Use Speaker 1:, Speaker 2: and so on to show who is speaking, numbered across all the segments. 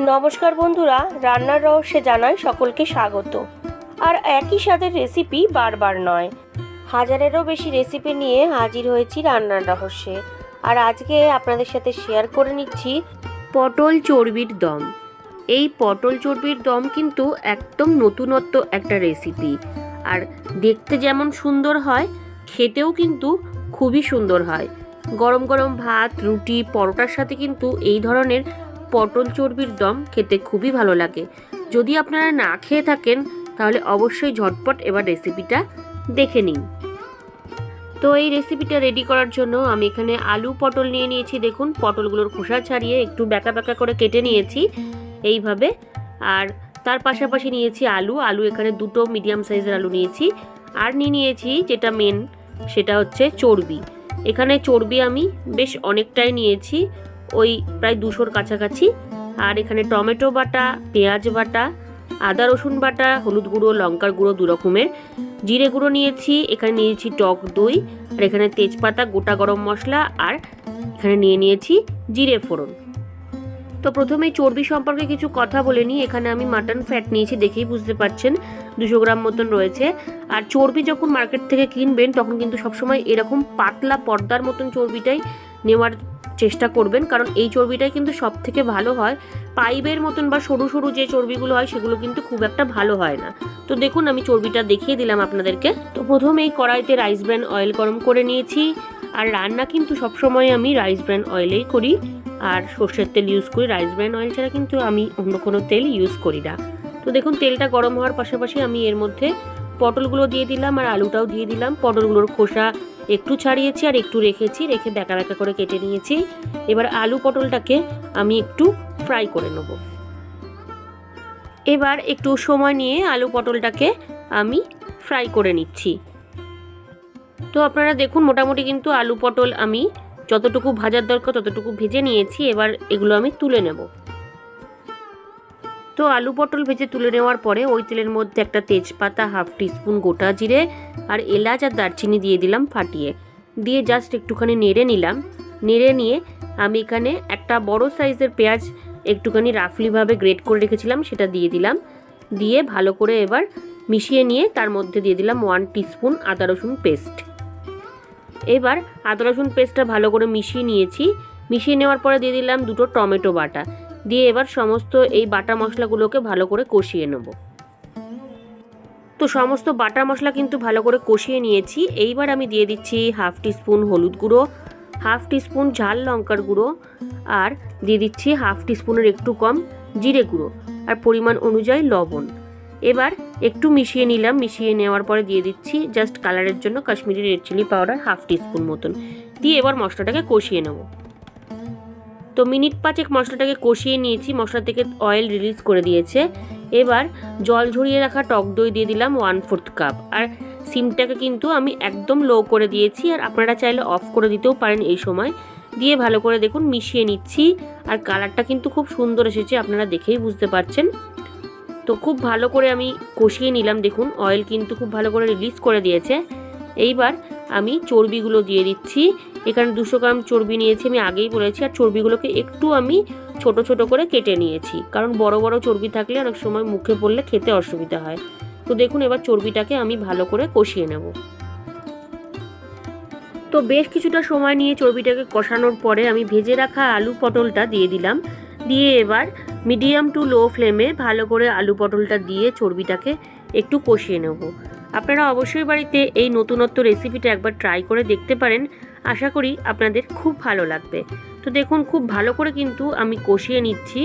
Speaker 1: নমস্কার বন্ধুরা, রান্নার রহস্যে জানাই সকলকে স্বাগত। আর একই স্বাদের রেসিপি বারবার নয়। হাজারেরও বেশি রেসিপি নিয়ে হাজির হয়েছি রান্নার রহস্যে। আর আজকে আপনাদের সাথে শেয়ার করে নিচ্ছি পটল চর্বির দম। এই পটল চর্বির দম কিন্তু একদম নতুনত্ব একটা রেসিপি আর দেখতে যেমন সুন্দর হয়, খেতেও কিন্তু খুবই সুন্দর হয়। গরম গরম ভাত, রুটি, পরোটার সাথে কিন্তু এই ধরনের পটল চর্বির দম খেতে খুবই ভালো লাগে। যদি আপনারা না খেয়ে থাকেন, তাহলে অবশ্যই ঝটপট এবার রেসিপিটা দেখে নিন। তো এই রেসিপিটা রেডি করার জন্য আমি এখানে আলু পটল নিয়ে নিয়েছি। দেখুন, পটলগুলোর খোসা ছাড়িয়ে একটু ব্যাকা ব্যাকা করে কেটে নিয়েছি এইভাবে। আর তার পাশাপাশি নিয়েছি আলু। আলু এখানে দুটো মিডিয়াম সাইজের আলু নিয়েছি। আর নিয়ে নিয়েছি যেটা মেন সেটা হচ্ছে চর্বি। এখানে চর্বি আমি বেশ অনেকটাই নিয়েছি। ওই প্রায় দুশোর কাছাকাছি। আর এখানে টমেটো বাটা, পেঁয়াজ বাটা, আদা রসুন বাটা, হলুদ গুঁড়ো, লঙ্কার গুঁড়ো দু রকমের। জিরে গুঁড়ো নিয়েছি, এখানে নিয়েছি টক দই, আর এখানে তেজপাতা, গোটা গরম মশলা, আর এখানে নিয়ে নিয়েছি জিরে ফোড়ন। তো প্রথমেই চর্বি সম্পর্কে কিছু কথা বলে নিই। এখানে আমি মাটন ফ্যাট নিয়েছি দেখেই বুঝতে পারছেন, দুশো গ্রাম মতন রয়েছে। আর চর্বি যখন মার্কেট থেকে কিনবেন, তখন কিন্তু সবসময় এরকম পাতলা পর্দার মতন চর্বিটাই নেওয়ার চেষ্টা করবেন, কারণ এই চর্বিটাই কিন্তু সব থেকে ভালো হয়। পাইপের মতন বা সরু সরু যে চর্বিগুলো হয়, সেগুলো কিন্তু খুব একটা ভালো হয় না। তো দেখুন, আমি চর্বিটা দেখিয়ে দিলাম আপনাদেরকে। তো প্রথমেই কড়াইতে রাইস ব্র্যান অয়েল গরম করে নিয়েছি। আর রান্না কিন্তু সবসময় আমি রাইস ব্র্যান অয়েলেই করি। আর সর্ষের তেল ইউজ করি। রাইস ব্র্যান অয়েল ছাড়া কিন্তু আমি অন্য কোনো তেল ইউজ করি না। তো দেখুন, তেলটা গরম হওয়ার পাশাপাশি আমি এর মধ্যে পটলগুলো দিয়ে দিলাম আর আলুটাও দিয়ে দিলাম। পটলগুলোর খোসা একটু ছাড়িয়েছি আর একটু রেখেছি, রেখে বেঁকা বেঁকা করে কেটে নিয়েছি। এবার আলু পটলটাকে আমি একটু ফ্রাই করে নেব। এবার একটু সময় নিয়ে আলু পটলটাকে আমি ফ্রাই করে নিচ্ছি। তো আপনারা দেখুন, মোটামুটি কিন্তু আলু পটল আমি যতটুকু ভাজার দরকার ততটুকু ভেজে নিয়েছি। এবার এগুলো আমি তুলে নেব। তো আলু পটল ভেজে তুলে নেওয়ার পরে ওই তেলের মধ্যে একটা তেজপাতা হাফ টিস্পুন গোটা জিরে আর এলাচ আর দারচিনি দিয়ে দিলাম ফাটিয়ে। দিয়ে জাস্ট একটুখানি নেড়ে নিলাম। নেড়ে নিয়ে আমি এখানে একটা বড় সাইজের পেঁয়াজ একটুখানি রাফলিভাবে গ্রেট করে রেখেছিলাম, সেটা দিয়ে দিলাম। দিয়ে ভালো করে এবার মিশিয়ে নিয়ে তার মধ্যে দিয়ে দিলাম ওয়ান টিস্পুন আদা রসুন পেস্ট এবার আদা রসুন পেস্টটা ভালো করে মিশিয়ে নিয়েছি। মিশিয়ে নেওয়ার পরে দিয়ে দিলাম দুটো টমেটো বাটা। দিয়ে এবার সমস্ত এই বাটা মশলাগুলোকে ভালো করে কষিয়ে নেব। তো সমস্ত বাটা মশলা কিন্তু ভালো করে কষিয়ে নিয়েছি। এইবার আমি দিয়ে দিচ্ছি হাফ টিস্পুন হলুদ গুঁড়ো, হাফ টিস্পুন ঝাল লঙ্কার গুঁড়ো আর দিয়ে দিচ্ছি হাফ টিস্পুনের একটু কম জিরে গুঁড়ো আর পরিমাণ অনুযায়ী লবণ। এবার একটু মিশিয়ে নিলাম, মিশিয়ে নেওয়ার পরে দিয়ে দিচ্ছি জাস্ট কালারের জন্য Kashmiri red chilli powder half teaspoon মতন। দিয়ে এবার মশলাটাকে কষিয়ে নেব। তো মিনিট পাঁচেক মশলাটাকে কষিয়ে নিয়েছি, মশলা থেকে অয়েল রিলিজ করে দিয়েছে। এবার জল ঝরিয়ে রাখা টক দই দিয়ে দিলাম ওয়ান ফোর্থ কাপ আর সিমটাকে কিন্তু আমি একদম লো করে দিয়েছি, আর আপনারা চাইলে অফ করে দিতেও পারেন এই সময়। দিয়ে ভালো করে দেখুন মিশিয়ে নিচ্ছি, আর কালারটা কিন্তু খুব সুন্দর এসেছে, আপনারা দেখেই বুঝতে পারছেন। তো খুব ভালো করে আমি কষিয়ে নিলাম, দেখুন অয়েল কিন্তু খুব ভালো করে রিলিজ করে দিয়েছে। এইবার আমি চর্বিগুলো দিয়ে দিচ্ছি। এখানে দুশো গ্রাম চর্বি নিয়েছি, আমি আগেই বলেছি। আর চর্বিগুলোকে একটু আমি ছোট ছোট করে কেটে নিয়েছি। কারণ বড় বড় চর্বি থাকলে অনেক সময় মুখে পড়লে খেতে অসুবিধা হয়। তো দেখুন, এবার চর্বিটাকে আমি ভালো করে কষিয়ে নেব। তো বেশ কিছুটা সময় নিয়ে চর্বিটাকে কষানোর পরে আমি ভেজে রাখা আলু পটলটা দিয়ে দিলাম। দিয়ে এবার মিডিয়াম টু লো ফ্লেমে ভালো করে আলু পটলটা দিয়ে চর্বিটাকে একটু কষিয়ে নেব। আপনারা অবশ্যই বাড়িতে এই নতুনত্ব রেসিপিটা একবার ট্রাই করে দেখতে পারেন। আশা করি আপনাদের খুব ভালো লাগবে। তো দেখুন, খুব ভালো করে কিন্তু আমি কষিয়ে নিচ্ছি।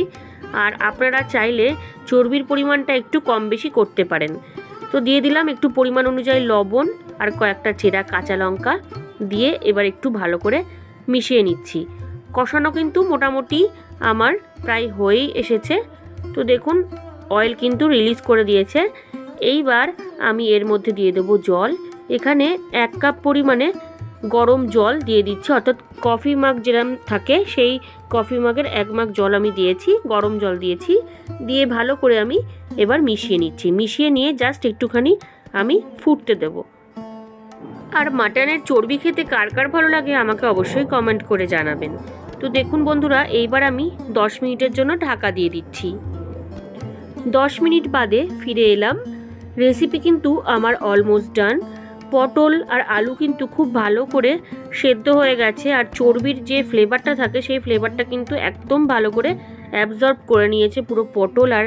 Speaker 1: আর আপনারা চাইলে চর্বির পরিমাণটা একটু কম বেশি করতে পারেন। তো দিয়ে দিলাম একটু পরিমাণ অনুযায়ী লবণ আর কয়েকটা চেরা কাঁচা লঙ্কা দিয়ে এবার একটু ভালো করে মিশিয়ে নিচ্ছি। কষানো কিন্তু মোটামুটি আমার প্রায় হয়েই এসেছে। তো দেখুন অয়েল কিন্তু রিলিজ করে দিয়েছে। এইবার আমি এর মধ্যে দিয়ে দেবো জল। এখানে এক কাপ পরিমাণে গরম জল দিয়ে দিচ্ছি। অর্থাৎ কফি মাগ যেরকম থাকে, সেই কফি মাগের এক মাগ জল আমি দিয়েছি, গরম জল দিয়েছি। দিয়ে ভালো করে আমি এবার মিশিয়ে নিচ্ছি। মিশিয়ে নিয়ে জাস্ট একটুখানি আমি ফুটতে দেবো। আর মাটনের চর্বি খেতে কার কার ভালো লাগে আমাকে অবশ্যই কমেন্ট করে জানাবেন। তো দেখুন বন্ধুরা, এইবার আমি দশ মিনিটের জন্য ঢাকা দিয়ে দিচ্ছি। দশ মিনিট বাদে ফিরে এলাম। রেসিপি কিন্তু আমার অলমোস্ট ডান পটল আর আলু কিন্তু খুব ভালো করে সেদ্ধ হয়ে গেছে আর চর্বির যে ফ্লেভারটা থাকে সেই ফ্লেভারটা কিন্তু একদম ভালো করে অ্যাবজর্ব করে নিয়েছে পুরো পটল আর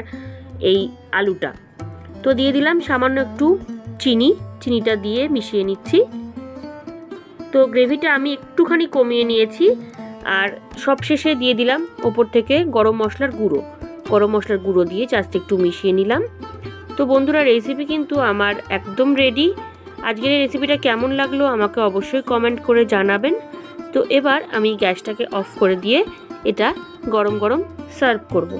Speaker 1: এই আলুটা। তো দিয়ে দিলাম সামান্য একটু চিনি, চিনিটা দিয়ে মিশিয়ে নিচ্ছি। তো গ্রেভিটা আমি একটুখানি কমিয়ে নিয়েছি আর সব শেষে দিয়ে দিলাম ওপর থেকে গরম মশলার গুঁড়ো। গরম মশলার গুঁড়ো দিয়ে জাস্ট একটু মিশিয়ে নিলাম। তো বন্ধুরা রেসিপি কিন্তু আমার একদম রেডি আজকের রেসিপিটা কেমন লাগল আমাকে অবশ্যই কমেন্ট করে জানাবেন। তো এবার আমি গ্যাসটাকে অফ করে দিয়ে এটা গরম গরম সার্ভ করব।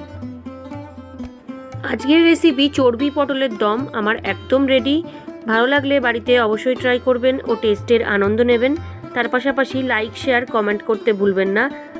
Speaker 1: আজকের রেসিপি চর্বি পটলের দম আমার একদম রেডি ভালো লাগলে বাড়িতে অবশ্যই ট্রাই করবেন ও টেস্টের আনন্দ নেবেন। তার পাশাপাশি লাইক শেয়ার কমেন্ট করতে ভুলবেন না।